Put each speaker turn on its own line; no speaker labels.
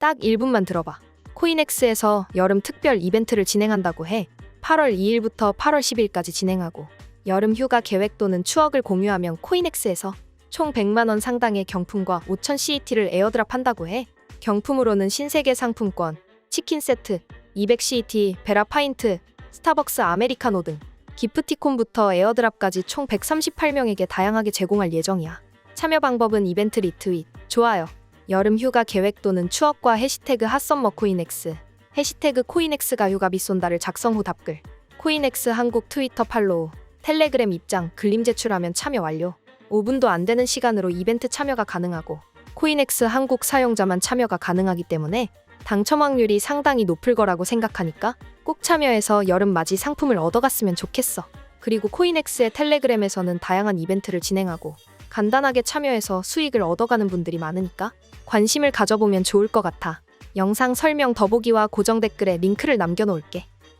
딱 1분만 들어봐. 코인엑스에서 여름 특별 이벤트를 진행한다고 해. 8월 2일부터 8월 10일까지 진행하고 여름 휴가 계획 또는 추억을 공유하면 코인엑스에서 총 100만 원 상당의 경품과 5,000 CET를 에어드랍 한다고 해. 경품으로는 신세계 상품권, 치킨 세트, 200 CET, 베라 파인트, 스타벅스 아메리카노 등 기프티콘부터 에어드랍까지 총 138명에게 다양하게 제공할 예정이야. 참여 방법은 이벤트 리트윗, 좋아요, 여름 휴가 계획 또는 추억과 해시태그 핫썸머 코인엑스, 해시태그 코인엑스가 휴가 비 쏜다를 작성 후 답글, 코인엑스 한국 트위터 팔로우, 텔레그램 입장, 글림 제출하면 참여 완료. 5분도 안 되는 시간으로 이벤트 참여가 가능하고 코인엑스 한국 사용자만 참여가 가능하기 때문에 당첨 확률이 상당히 높을 거라고 생각하니까 꼭 참여해서 여름 맞이 상품을 얻어갔으면 좋겠어. 그리고 코인엑스의 텔레그램에서는 다양한 이벤트를 진행하고 간단하게 참여해서 수익을 얻어가는 분들이 많으니까 관심을 가져보면 좋을 것 같아. 영상 설명 더보기와 고정 댓글에 링크를 남겨놓을게.